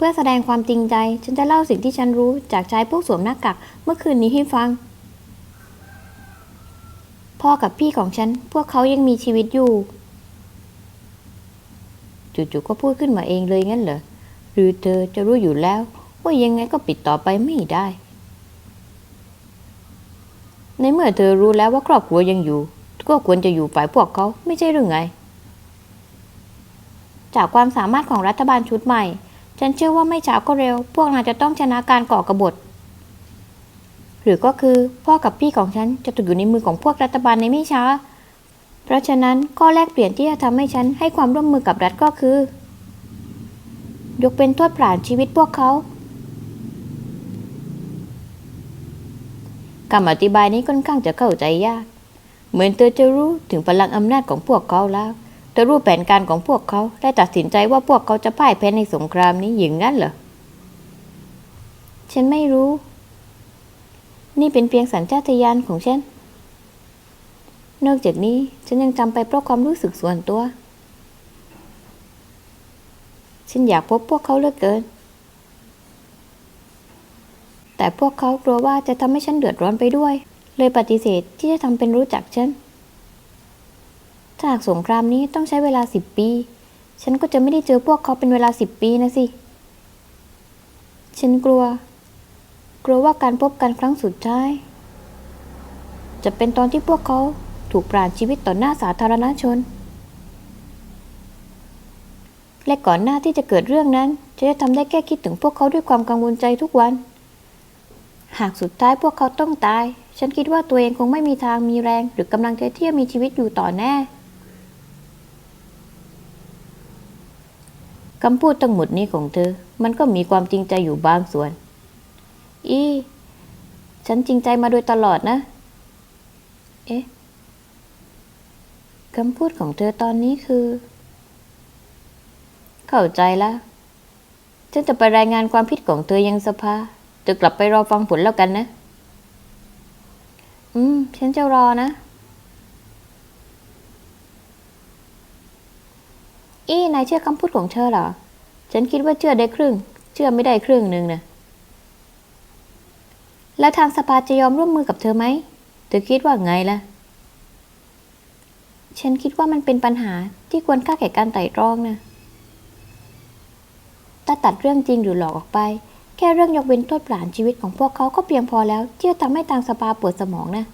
เพื่อแสดงความจริงใจ ฉันจะเล่าสิ่งที่ฉันรู้จากชายพวกสวมหน้ากากเมื่อคืนนี้ให้ฟัง พ่อกับพี่ของฉัน พวกเขายังมีชีวิตอยู่ จู่ๆก็พูดขึ้นมาเองเลยงั้นเหรอ หรือเธอจะรู้อยู่แล้ว ว่ายังไงก็ปิดต่อไปไม่ได้ ในเมื่อเธอรู้แล้วว่าครอบครัวยังอยู่ ก็ควรจะอยู่ฝ่ายพวกเขาไม่ใช่หรือไง จากความสามารถของรัฐบาลชุดใหม่ ฉันเชื่อว่าไม่ช้าก็เร็ว พวกนายจะต้องชนะการก่อกรบฏ หรือก็คือพ่อกับพี่ของฉันจะตกอยู่ในมือของพวกรัฐบาลในไม่ช้า เพราะฉะนั้นข้อแรกเปลี่ยนที่จะทำให้ฉันให้ความร่วมมือกับรัฐก็คือยกเป็นโทษปราณชีวิตพวกเขาคำอธิบายนี้ค่อนข้างจะเข้าใจยาก เหมือนเธอจะรู้ถึงพลังอำนาจของพวกเขาแล้ว ธอรู้แผนการของพวกเขาได้ตัดสินใจว่าพวกเขาจะพ่ายแพ้ในสงครามนี้อย่างนั้นเหรอ ฉันไม่รู้ นี่เป็นเพียงสัญชาตญาณของฉัน นอกจากนี้ฉันยังจำไปเพราะความรู้สึกส่วนตัว ฉันอยากพบพวกเขาเหลือเกิน แต่พวกเขากลัวว่าจะทำให้ฉันเดือดร้อนไปด้วย เลยปฏิเสธที่จะทำเป็นรู้จักฉัน ถ้าหากสงครามนี้ต้องใช้เวลาสิบปี ฉันก็จะไม่ได้เจอพวกเขาเป็นเวลาสิบปีนะสิ ฉันกลัว กลัวว่าการพบกันครั้งสุดท้าย จะเป็นตอนที่พวกเขาถูกปราณชีวิตต่อหน้าสาธารณชน และก่อนหน้าที่จะเกิดเรื่องนั้น จะได้ทำได้แค่คิดถึงพวกเขาด้วยความกังวลใจทุกวัน หากสุดท้ายพวกเขาต้องตาย ฉันคิดว่าตัวเองคงไม่มีทางมีแรง หรือกำลังใจที่จะมีชีวิตอยู่ต่อแน่ำพูดทั้งหมดนี้ของเธอ มันก็มีความจริงใจอยู่บางส่วน อี ฉันจริงใจมาโดยตลอดนะ เอ๊ะคำพูดของเธอตอนนี้คือ เข้าใจแล้วฉันจะไปรายงานความผิดของเธอยังสภาจะกลับไปรอฟังผลแล้วกันนะ อืม ฉันจะรอนะ อี้นายเชื่อคำพูดของเธอเหรอ ฉันคิดว่าเชื่อได้ครึ่ง เชื่อไม่ได้ครึ่งหนึ่งนะแล้วทางสภาจะยอมร่วมมือกับเธอไหม เธอคิดว่าไงล่ะ ฉันคิดว่ามันเป็นปัญหาที่ควรค่าแก่การไต่ตรองนะถ้าตัดเรื่องจริงหรือหลอกออกไป แค่เรื่องยกเว้นโทษประหารชีวิตของพวกเขาก็เพียงพอแล้วที่จะทำให้ทางสภาปวดสมองนะ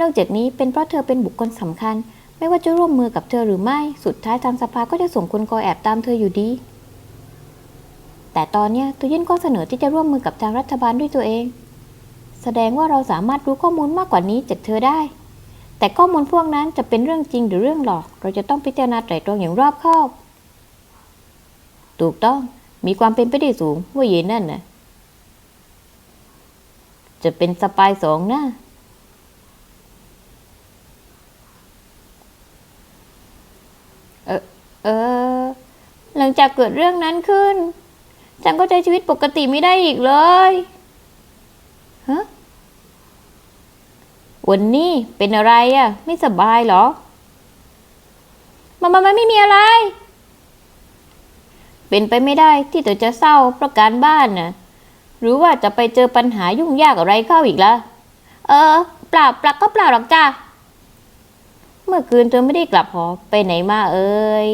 นอกจากนี้เป็นเพราะเธอเป็นบุคคลสำคัญ ไม่ว่าจะร่วมมือกับเธอหรือไม่ สุดท้ายทางสภาก็จะส่งคนคอยแอบตามเธออยู่ดี แต่ตอนนี้ยเธอยื่นข้อเสนอที่จะร่วมมือกับทางรัฐบาลด้วยตัวเอง แสดงว่าเราสามารถรู้ข้อมูลมากกว่านี้จากเธอได้ แต่ข้อมูลพวกนั้นจะเป็นเรื่องจริงหรือเรื่องหลอก เราจะต้องพิจารณาไตรตรองอย่างรอบคอบ ถูกต้อง มีความเป็นไปได้สูงว่าเย็นนั่นน่ะจะเป็นสปายสองนะ เออ เออ หลังจากเกิดเรื่องนั้นขึ้น ฉันก็ใช้ชีวิตปกติไม่ได้อีกเลยฮะวันนี้เป็นอะไรอะ่ะ ไม่สบายเหรอมันมันมันไม่มีอะไร เป็นไปไม่ได้ที่เธอจะเศร้าเพราะการบ้านน่ะ หรือว่าจะไปเจอปัญหายุ่งยากอะไรเข้าอีกละเออเปล่าเปล่าก็เปล่าหรอกจ้า เมื่อคืนเธอไม่ได้กลับหอไปไหนมาเอ่ย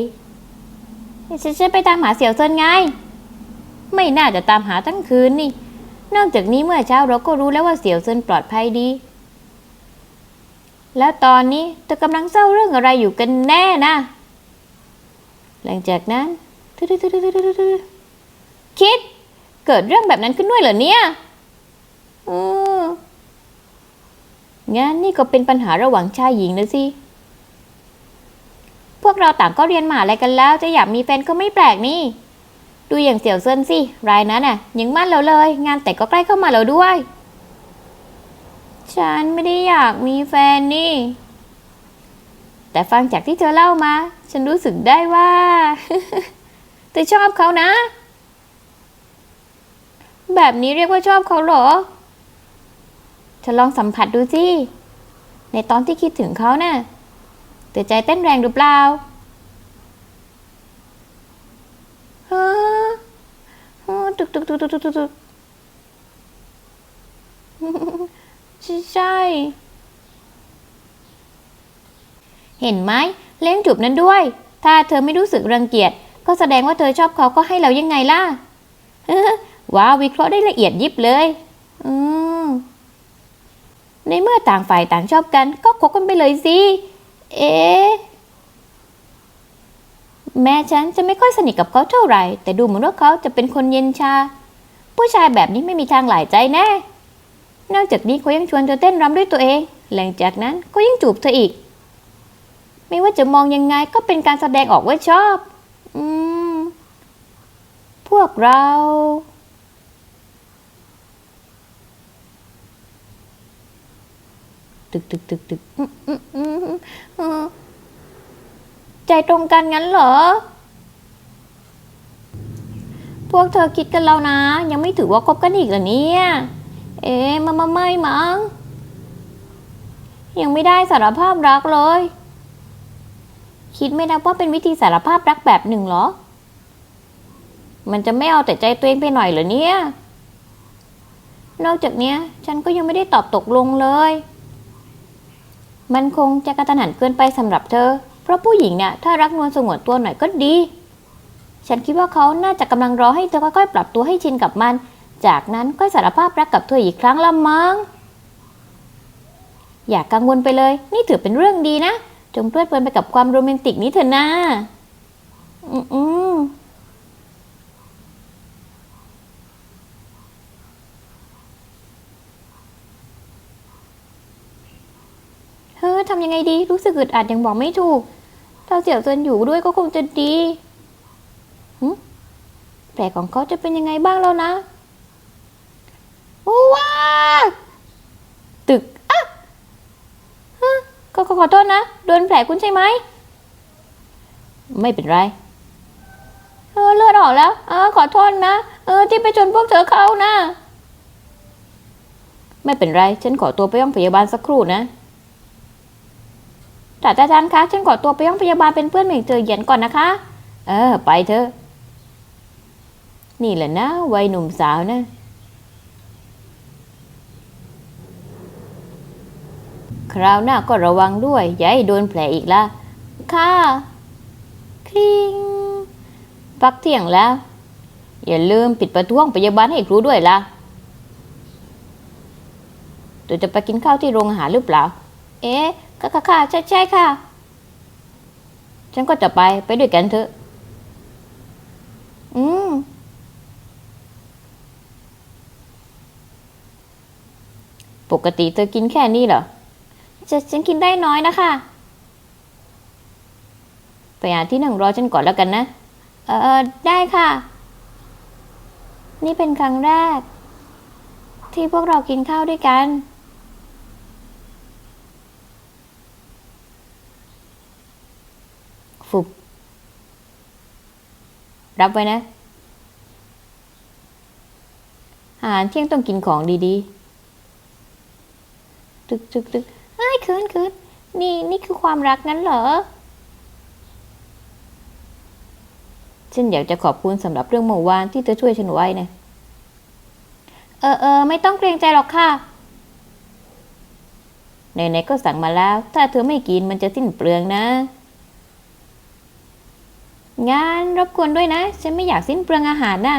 ฉันฉันไปตามหาเสี่ยวเซินไง ไม่น่าจะตามหาทั้งคืนนี่ นอกจากนี้เมื่อเช้าเราก็รู้แล้วว่าเสี่ยวเซินปลอดภัยดี แล้วตอนนี้เธอกำลังเศร้าเรื่องอะไรอยู่กันแน่นะ หลังจากนั้น คิด เกิดเรื่องแบบนั้นขึ้นด้วยเหรอเนี่ยอืมงั้นนี่ก็เป็นปัญหาระหว่างชายหญิงนะสิ วกเราต่างก็เรียนมหาอะไรกันแล้ว จะอยากมีแฟนก็ไม่แปลกนี่ ดูอย่างเสี่ยวเซินสิ รายนั้นน่ะ ยังมั่นแล้วเลย งานแต่งก็ใกล้เข้ามาแล้วด้วย ฉันไม่ได้อยากมีแฟนนี่ แต่ฟังจากที่เธอเล่ามา ฉันรู้สึกได้ว่าเธอชอบเขานะ แบบนี้เรียกว่าชอบเขาเหรอเธอลองสัมผัสดูสิ ในตอนที่คิดถึงเขานะ่ะ เธอใจเต้นแรงหรือเปล่าฮะตึกตึกตึกตึกตึกใช่ใช่ เห็นไหมเล่นจูบนั้นด้วย ถ้าเธอไม่รู้สึกรังเกียจ ก็แสดงว่าเธอชอบเขาก็ให้เรายังไงล่ะว้าววิเคราะห์ได้ละเอียดยิบเลย อืมในเมื่อต่างฝ่ายต่างชอบกัน ก็คบกันไปเลยสิ เอ๊ะแม่ฉันจะไม่ค่อยสนิทกับเขาเท่าไหร่ แต่ดูเหมือนว่าเขาจะเป็นคนเย็นชา ผู้ชายแบบนี้ไม่มีทางหลายใจแน่ นอกจากนี้เขายังชวนเธอเต้นรำด้วยตัวเอง หลังจากนั้นก็ยังจูบเธออีก ไม่ว่าจะมองยังไงก็เป็นการแสดงออกว่าชอบ อืม พวกเรา ตึกตึกตึกตึกอืมอืมอืมอืมใจตรงกันงั้นเหรอ พวกเธอคิดกันแล้วนะ ยังไม่ถือว่าคบกันอีกเหรอเนี่ย เอ๊ะมามาไม่มั้ง ยังไม่ได้สารภาพรักเลย คิดไม่นับว่าเป็นวิธีสารภาพรักแบบหนึ่งเหรอ มันจะไม่เอาแต่ใจตัวเองไปหน่อยเหรอเนี่ย นอกจากเนี้ย ฉันก็ยังไม่ได้ตอบตกลงเลย มันคงจะกระตันหันเกินไปสำหรับเธอ เพราะผู้หญิงเนี่ยถ้ารักนวลสงวนตัวหน่อยก็ดี ฉันคิดว่าเขาน่าจะกำลังรอให้เธอค่อยๆปรับตัวให้ชินกับมัน จากนั้นก็สารภาพรักกับเธออีกครั้งละมั้ง อย่ากังวลไปเลย นี่ถือเป็นเรื่องดีนะ จงเพลิดเพลินไปกับความโรแมนติกนี้เถอะนะ อืม อทำยังไงดี รู้สึกอึดอัดยังบอกไม่ถูก ถ้าเสี่ยวเซินอยู่ด้วยก็คงจะดีหึแผลของเขาจะเป็นยังไงบ้างแล้วนะว้าตึกอะฮะขอขอโทษนะ โดนแผลคุณใช่ไหม ไม่เป็นไร เออเลือดออกแล้ว เออขอโทษนะ เออที่ไปชนพวกเธอเขานะ ไม่เป็นไร ฉันขอตัวไปห้องพยาบาลสักครู่นะ แต่อาจารย์คะฉันขอตัวไปห้องพยาบาลเป็นเพื่อนเหม่งเจอเหยียนก่อนนะคะ เออ ไปเถอะ นี่แหละนะวัยหนุ่มสาวนะคราวหน้าก็ระวังด้วย อย่าให้โดนแผลอีกละค่ะคริงพักเที่ยงแล้ว อย่าลืมปิดประตูห้องพยาบาลให้ครูด้วยล่ะตัวจะไปกินข้าวที่โรงอาหารหรือเปล่า เอ๊ะ ค่ะค่ะค่ะใช่ใช่ค่ะ ฉันก็จะไปไปด้วยกันเถอะ อืม ปกติเธอกินแค่นี้เหรอจะฉันกินได้น้อยนะคะ ไปหาที่นั่งรอฉันก่อนแล้วกันนะ เออได้ค่ะ นี่เป็นครั้งแรก ที่พวกเรากินข้าวด้วยกัน ฟุบรับไว้นะ อาหารเที่ยงต้องกินของดีๆ ตึกตึกตึกเอ้คืนคืนนี่นี่คือความรักนั้นเหรอฉันอยากจะขอบคุณสำหรับเรื่องเมื่อวานที่เธอช่วยฉันไว้นะเออเออไม่ต้องเกรงใจหรอกค่ะไหนๆก็สั่งมาแล้ว ถ้าเธอไม่กินมันจะสิ้นเปลืองนะ งานรบกวนด้วยนะ ฉันไม่อยากสิ้นเปลืองอาหารนะ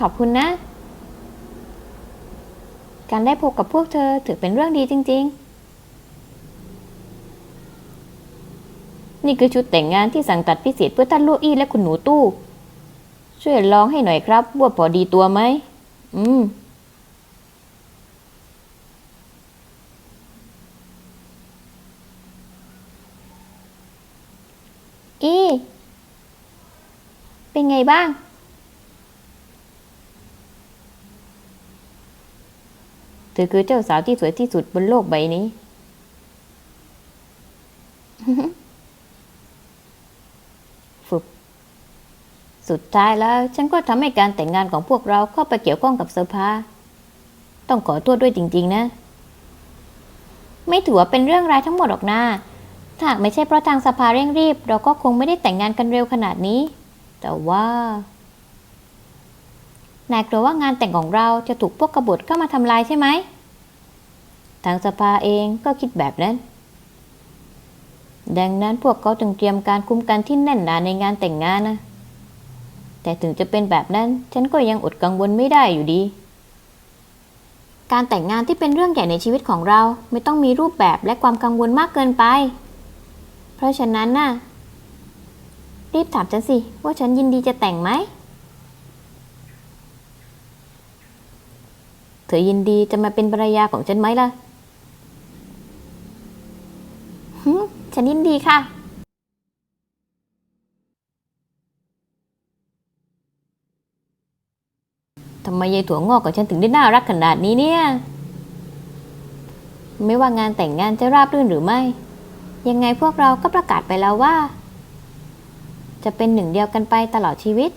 ขอบคุณนะ การได้พบกับพวกเธอถือเป็นเรื่องดีจริง ๆ นี่คือชุดแต่งงานที่สั่งตัดพิเศษเพื่อท่านลูอี้และคุณหนูตู้ ช่วยลองให้หน่อยครับ ว่าพอดีตัวไหม อืม อี เป็นไงบ้าง เธอคือเจ้าสาวที่สวยที่สุดบนโลกใบนี้ ฝึกสุดท้ายแล้ว ฉันก็ทำให้การแต่งงานของพวกเราเข้าไปเกี่ยวข้องกับสภาต้องขอโทษด้วยจริง ๆ นะ ไม่ถือว่าเป็นเรื่องร้ายทั้งหมดหรอกนะถ้าหากไม่ใช่เพราะทางสภาเร่งรีบ เราก็คงไม่ได้แต่งงานกันเร็วขนาดนี้ แต่ว่า นายกลัวว่างานแต่งของเราจะถูกพวกกบฏเข้ามาทำลายใช่ไหม ทางสภาเองก็คิดแบบนั้น ดังนั้นพวกเขาจึงเตรียมการคุ้มกันที่แน่นหนาในงานแต่งงานนะ แต่ถึงจะเป็นแบบนั้น ฉันก็ยังอดกังวลไม่ได้อยู่ดี การแต่งงานที่เป็นเรื่องใหญ่ในชีวิตของเราไม่ต้องมีรูปแบบและความกังวลมากเกินไป เพราะฉะนั้นน่ะ รีบถามฉันสิ ว่าฉันยินดีจะแต่งไหม เธอยินดีจะมาเป็นภรรยาของฉันไหมล่ะหึฉันยินดีค่ะ ทำไมยายถั่วงอกกับฉันถึงได้น่ารักขนาดนี้เนี่ย ไม่ว่างานแต่งงานจะราบรื่นหรือไม่ ยังไงพวกเราก็ประกาศไปแล้วว่า จะเป็นหนึ่งเดียวกันไปตลอดชีวิต